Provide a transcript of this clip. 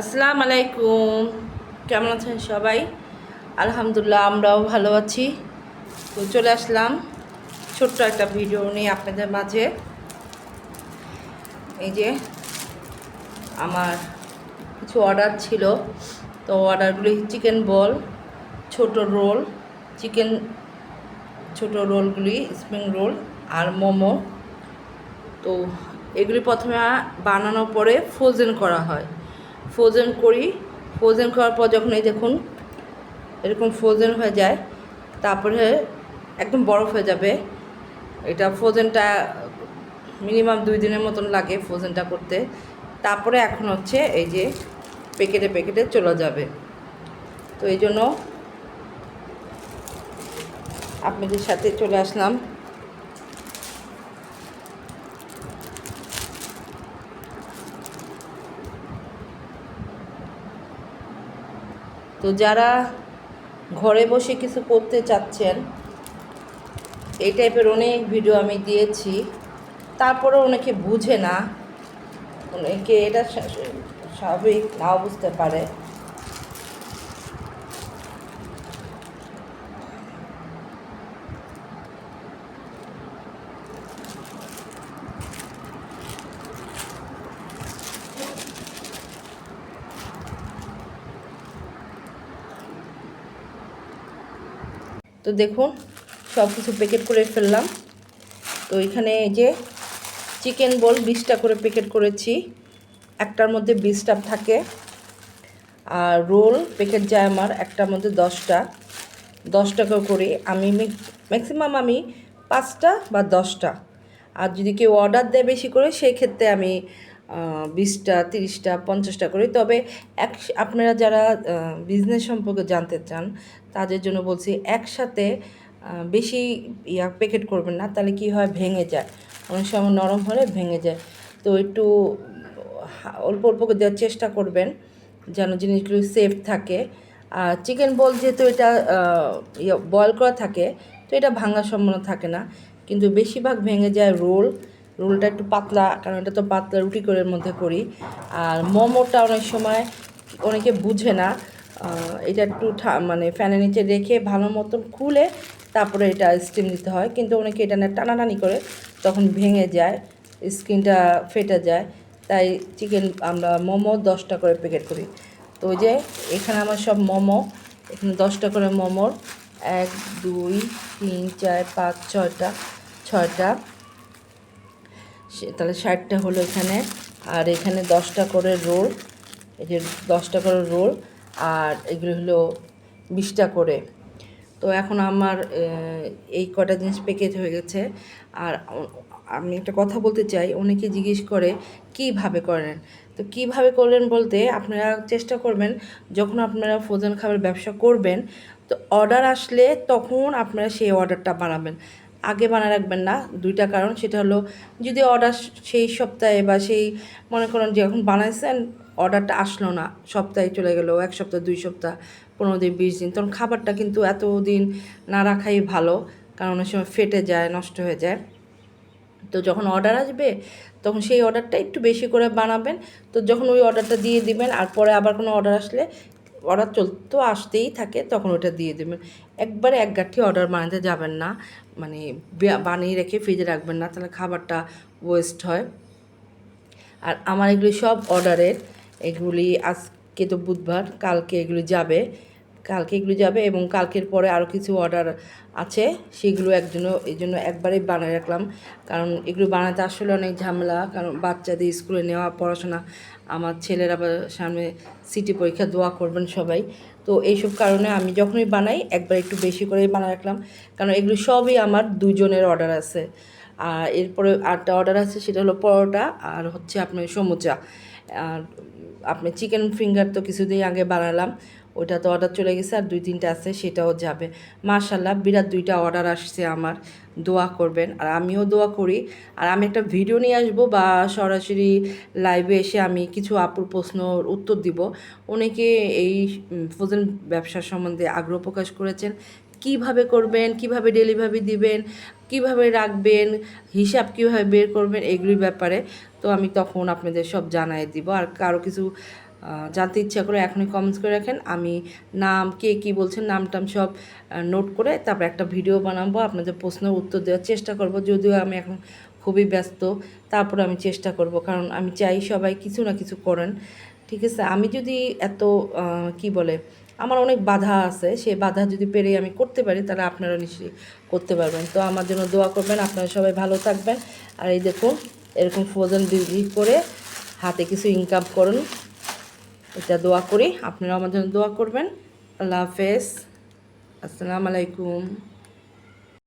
আসসালামু আলাইকুম কেমন আছেন সবাই? আলহামদুলিল্লাহ, আমরাও ভালো আছি। তো চলে আসলাম ছোট্ট একটা ভিডিও নিয়ে আপনাদের মাঝে। এই যে আমার কিছু অর্ডার ছিল। তো অর্ডারগুলি চিকেন বল, ছোট রোল, চিকেন, ছোট রোলগুলি, স্প্রিং রোল আর মোমো। তো এগুলি প্রথমে বানানোর পরে ফ্রোজেন করা হয়। ফ্রোজেন করি। ফ্রোজেন করার পর যখন এই দেখুন, এরকম ফ্রোজেন হয়ে যায়, তারপরে একদম বরফ হয়ে যাবে। এটা ফ্রোজেনটা মিনিমাম দুই দিনের মতন লাগে ফ্রোজেনটা করতে। তারপরে এখন হচ্ছে এই যে প্যাকেটে প্যাকেটে চলে যাবে। তো এই জন্য আপনাদের সাথে চলে আসলাম। তো যারা ঘরে বসে কিছু করতে চাচ্ছেন, এই টাইপের অনেক ভিডিও আমি দিয়েছি। তারপরে অনেকে বুঝে না। অনেকে এটা স্বা- স্বাভাবিক নাও বুঝতে পারে। তো দেখুন সব কিছু প্যাকেট করে ফেললাম। তো এখানে যে চিকেন বল বিশটা করে প্যাকেট করেছি। একটার মধ্যে বিশটা থাকে। আর রোল প্যাকেট যায় আমার, একটার মধ্যে দশটা। দশ টাকা করে, আমি ম্যাক্সিমাম আমি পাঁচটা বা দশটা। আর যদি কেউ অর্ডার দেয় বেশি করে, সেই ক্ষেত্রে আমি বিশটা, তিরিশটা, পঞ্চাশটা করে। তবে এক, আপনারা যারা বিজনেস সম্পর্কে জানতে চান, তাদের জন্য বলছি একসাথে বেশি ইয়া প্যাকেট করবেন না। তাহলে কি হয়? ভেঙে যায়। অনেক সময় নরম হলে ভেঙে যায়। তো একটু অল্প অল্প করে দেওয়ার চেষ্টা করবেন, যেন জিনিসগুলো সেফ থাকে। আর চিকেন বল যেহেতু এটা বয়েল করা থাকে, তো এটা ভাঙার সম্ভাবনা থাকে না। কিন্তু বেশিরভাগ ভেঙে যায় রোল রোলটা একটু পাতলা, কারণ এটা তো পাতলা রুটি করে মধ্যে করি। আর মোমোটা অনেক সময় অনেকে বুঝে না। এটা একটু মানে ফ্যানের নিচে রেখে ভালো মতন খুলে তারপরে এটা স্টিম দিতে হয়। কিন্তু অনেকে এটা না টানাটানি করে, তখন ভেঙে যায়, স্কিনটা ফেটে যায়। তাই চিকেন আমরা মোমো দশটা করে প্যাকেট করি। তো ওই যে এখানে আমার সব মোমো, এখানে দশটা করে মোমোর, এক, দুই, তিন, চার, পাঁচ, ছয়টা ছয়টা। তাহলে ষাটটা হলো এখানে। আর এখানে দশটা করে রোল। এই যে দশটা করে রোল। আর এগুলো হলো বিশটা করে। তো এখন আমার এই কটা জিনিস প্যাকেজ হয়ে গেছে। আর আমি একটা কথা বলতে চাই। অনেকে জিজ্ঞেস করে, কীভাবে করেন? তো কীভাবে করলেন বলতে আপনারা চেষ্টা করবেন, যখন আপনারা ফ্রোজেন খাবার ব্যবসা করবেন, তো অর্ডার আসলে তখন আপনারা সেই অর্ডারটা বানাবেন। আগে বানায় রাখবেন না। দুইটা কারণ, সেটা হলো যদি অর্ডার সেই সপ্তাহে বা সেই মনে করেন যে এখন বানাইছেন অর্ডারটা আসলো না, সপ্তাহে চলে গেলো, এক সপ্তাহ, দুই সপ্তাহ, পনেরো দিন, বিশ দিন, তখন খাবারটা কিন্তু এত দিন না রাখাই ভালো, কারণ অনেক সময় ফেটে যায়, নষ্ট হয়ে যায়। তো যখন অর্ডার আসবে, তখন সেই অর্ডারটা একটু বেশি করে বানাবেন। তো যখন ওই অর্ডারটা দিয়ে দিবেন, আর পরে আবার কোনো অর্ডার আসলে অর্ডার চলতো আসতেই থাকে, তখন ওটা দিয়ে দেবেন একবারে এক গাঠি অর্ডার বানাতে যাবেন না মানে বানিয়ে রেখে ফ্রিজে রাখবেন না, তাহলে খাবারটা ওয়েস্ট হয়। আর আমার এগুলি সব অর্ডারের, এগুলি আজকে তো বুধবার, কালকে এগুলি যাবে। কালকে এগুলো যাবে এবং কালকের পরে আরও কিছু অর্ডার আছে, সেগুলো একজনও, এই জন্য একবারেই বানিয়ে রাখলাম। কারণ এগুলো বানাতে আসলে অনেক ঝামেলা, কারণ বাচ্চাদের স্কুলে নেওয়া পড়াশোনা, আমার ছেলের আবার সামনে সিটি পরীক্ষা দোয়া করবেন সবাই। তো এইসব কারণে আমি যখনই বানাই, একবার একটু বেশি করেই বানিয়ে রাখলাম। কারণ এগুলো সবই আমার দুজনের অর্ডার আছে। আর এরপরে আটটা অর্ডার আছে, সেটা হলো পরোটা আর হচ্ছে আপনার সমুচা। আর আপনি চিকেন ফিঙ্গার তো কিছুদিন আগে বানালাম। ওইটা তো অর্ডার চলে গেছে আর দুই তিনটা আছে, সেটাও যাবে। মার্শাল্লাহ বিরাট দুইটা অর্ডার আসছে আমার। দোয়া করবেন। আর আমিও দোয়া করি। আর আমি একটা ভিডিও নিয়ে আসব বা সরাসরি লাইভে এসে আমি কিছু আপুর প্রশ্নর উত্তর দিব। অনেকে এই ফ্রোজেন ব্যবসার সম্বন্ধে আগ্রহ প্রকাশ করেছেন। কীভাবে করবেন, কীভাবে ডেলিভারি দিবেন, কীভাবে রাখবেন, হিসাব কীভাবে বের করবেন, এগুলির ব্যাপারে। তো আমি তখন আপনাদের সব জানাই দিব। আর কারও কিছু জানতে ইচ্ছা করে এখনই কমেন্টস করে রাখেন। আমি নাম, কে কী বলছেন, নাম টাম সব নোট করে তারপর একটা ভিডিও বানাবো, আপনাদের প্রশ্নের উত্তর দেওয়ার চেষ্টা করব। যদিও আমি এখন খুবই ব্যস্ত, তারপর আমি চেষ্টা করব, কারণ আমি চাই সবাই কিছু না কিছু করেন। ঠিক আছে? আমি যদি এত কি বলে, আমার অনেক বাধা আছে, সেই বাধা যদি পেরে আমি করতে পারি, তাহলে আপনারা নিশ্চয়ই করতে পারবেন। তো আমার জন্য দোয়া করবেন, আপনারা সবাই ভালো থাকবেন। আর এই দেখুন, এরকম ফ্রোজেন বিক্রি করে হাতে কিছু ইনকাম করুন। এটা দোয়া করি। আপনারা আমার জন্য দোয়া করবেন। আল্লাহ হাফেজ। আসসালামু আলাইকুম।